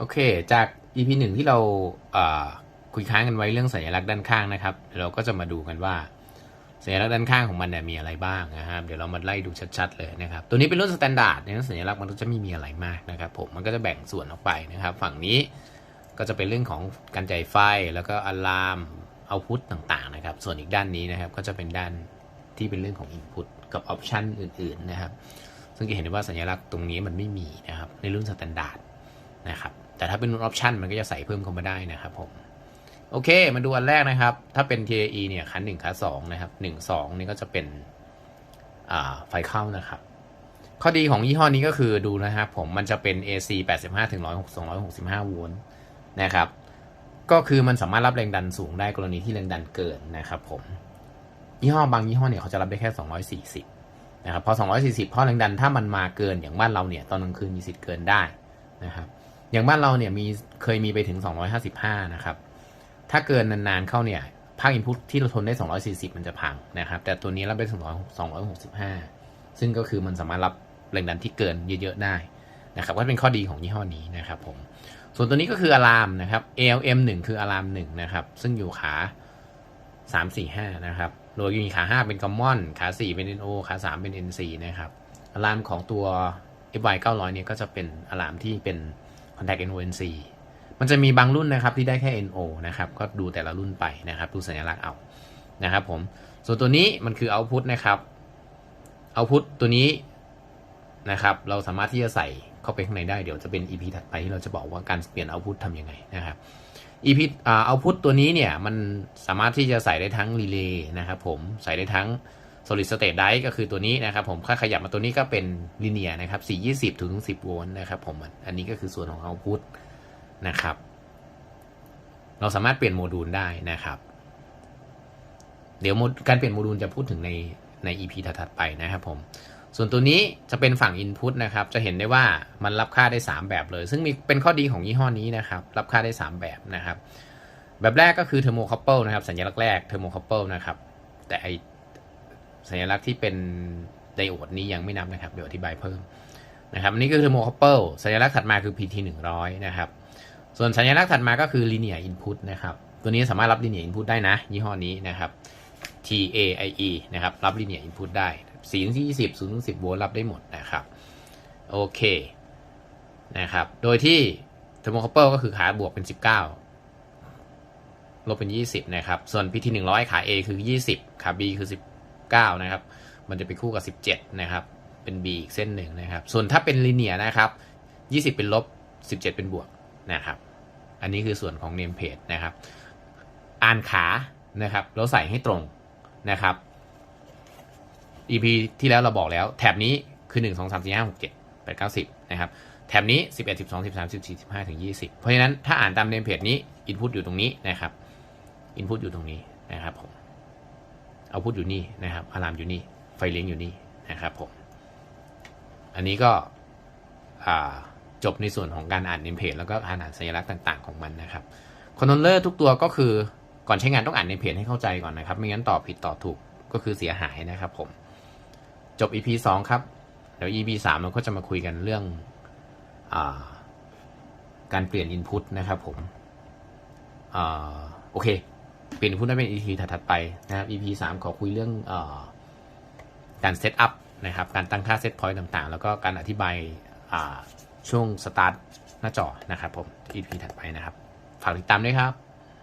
โอเค จาก EP หนึ่งที่เราเคุยค้างกันไว้เรื่องสัญลักษณ์ด้านข้างนะครับ เราก็จะมาดูกันว่า สัญลักษณ์ด้านข้างของมันเนี่ยมีอะไรบ้างนะครับเดี๋ยวเรามาไล่ดูชัดๆเลยนะครับ ตัวนี้เป็นรุ่นสแตนดาร์ดเนี่ยสัญลักษณ์มันก็จะไม่มีอะไรมากนะครับผมมันก็จะแบ่งส่วนออกไปนะครับ ฝั่งนี้ก็จะเป็นเรื่องของการจ่ายไฟแล้วก็อะลามเอาพุตต่างๆนะครับ ส่วนอีกด้านนี้นะครับก็จะเป็นด้านที่เป็นเรื่องของ Input กับออปชันอื่น ๆนะครับ ซึ่งจะเห็นได้ว่าสัญลักษณ์ตรงนี้มันไม่มีนะครับในรุ่นสแตนดาร์ดนะครับ แต่ถ้าเป็นรุ่นออปชันมันก็จะใส่เพิ่มเข้ามาได้นะครับผมโอเค มาดูอันแรกนะครับ ถ้าเป็น TAE เนี่ยคันหนึ่งคันสองนะครับหนึ่งสองนี่ก็จะเป็นไฟเข้านะครับ ข้อดีของยี่ห้อนี้ก็คือดูนะครับผมมันจะเป็น AC 85ถึง100 265โวลต์นะครับ ก็คือมันสามารถรับแรงดันสูงได้กรณีที่แรงดันเกินนะครับผมยี่ห้อบางยี่ห้อเนี่ยเขาจะรับได้แค่ 240นะครับพอ 240เพราะแรงดันถ้ามันมาเกินอย่างบ้านเราเนี่ยตอนกลางคืนมีสิทธิ์เกินได้นะครับ อย่างบ้านเราเนี่ยมีเคยมีไปถึง 255 นะครับ ถ้าเกินนานๆเข้าเนี่ยภาคอินพุตที่เราทนได้ 240 มันจะพังนะครับ แต่ตัวนี้รับได้ถึง265 ซึ่งก็คือมันสามารถรับแรงดันที่เกินเยอะๆได้นะครับก็เป็นข้อดีของยี่ห้อนี้นะครับผม ส่วนตัวนี้ก็คืออะลามนะครับ ALM 1 คืออะลาม1นะครับ ซึ่งอยู่ขา 3 4 5 นะครับโดยมีขา 5 เป็น common ขา 4 เป็น NO ขา 3 เป็น NC นะครับอะลามของตัว FY 900เนี่ยก็จะเป็นอะลามที่เป็น contact NO NC มันจะมีบางรุ่นนะครับที่ได้แค่ NO นะครับ ก็ดูแต่ละรุ่นไปนะครับ ดูสัญลักษณ์เอานะครับผม ส่วนตัวนี้มันคือ output นะครับ output ตัวนี้นะครับ เราสามารถที่จะใส่เข้าไปข้างในได้ เดี๋ยวจะเป็น EP ถัดไปที่เราจะบอกว่าการเปลี่ยน output ทำยังไงนะครับ EP อ่า output ตัวนี้เนี่ยมันสามารถที่จะใส่ได้ทั้ง relay นะครับผม ใส่ได้ทั้ง solid state drive ก็คือตัวนี้นะครับผมถ้าขยับมาตัวนี้ก็เป็น linear นะครับ 420 ถึง 10 โวลต์นะครับผมอันนี้ก็คือส่วนของ output นะครับ เราสามารถเปลี่ยนโมดูลได้นะครับ เดี๋ยวการเปลี่ยนโมดูลจะพูดถึงในใน EP ถัดๆไปนะครับผม ส่วนตัวนี้จะเป็นฝั่ง Input นะครับ จะเห็นได้ว่ามันรับค่าได้ 3 แบบเลย ซึ่งมีเป็นข้อดีของยี่ห้อนี้นะครับ รับค่าได้ 3 แบบนะครับ แบบแรกก็คือ Thermocouple นะครับ สัญลักษณ์แรก Thermocouple นะครับ แต่ไอ สัญลักษณ์ที่เป็นไดโอดนี้ยังไม่นับนะครับ เดี๋ยวอธิบายเพิ่มนะครับอันนี้คือ Thermocouple สัญลักษณ์ถัดมาคือ PT 100นะครับ ส่วนสัญลักษณ์ถัดมาก็คือ linear input นะครับ ตัวนี้สามารถรับ linear input ได้นะ ยี่ห้อนี้นะครับ TAIE นะครับ รับ linear input ได้4ถึง20 0ถึง10 โวลต์รับได้หมดนะครับ โอเคนะครับ โดยที่ thermocouple ก็คือขาบวกเป็น 19 ลบเป็น 20 นะครับ ส่วน PT 100ขา A คือ 20 ขา B คือ 19 นะครับ มันจะไปคู่กับ 17 นะครับ เป็น B อีกเส้นหนึ่งนะครับ ส่วนถ้าเป็น linear นะครับ 20 เป็นลบ 17 เป็นบวกนะครับ อันนี้คือส่วนของ name page นะครับ อ่านขานะครับแล้วใส่ให้ตรงนะครับ EP ที่แล้วเราบอกแล้ว แถบนี้คือ 1 2 3 4 5 6 7 8 9 10 นะครับ แถบนี้ 11 12 13 14 15ถึง20 เพราะฉะนั้นถ้าอ่านตาม name page นี้ input อยู่ตรงนี้นะครับ input อยู่ตรงนี้นะครับผม output อยู่นี่นะครับอารามอยู่นี่ ไฟเลี้ยงอยู่นี่นะครับผม อันนี้ก็จบในส่วนของการอ่านเนมเพจแล้วก็อ่านสัญลักษณ์ต่าง ๆ ของมันนะครับคอนโทรลเลอร์ทุกตัวก็คือก่อนใช้งานต้องอ่านเนมเพจให้เข้าใจก่อนนะครับ ไม่งั้นตอบผิดตอบถูกก็คือเสียหายนะครับผม จบ EP 2 ครับ เดี๋ยว EP 3เราก็จะมาคุยกันเรื่องอาการเปลี่ยน Input นะครับผมอโอเค เป็นผู้ได้เป็น EP ถัดๆไปนะครับ EP 3 ขอคุยเรื่องอการเซตอัพนะครับ การตั้งค่าเซตพอยต์ต่างๆ แล้วก็การอธิบายช่วงสตาร์ทหน้าจอนะครับผม EP ถัดไปนะครับ ฝากติดตามด้วยครับ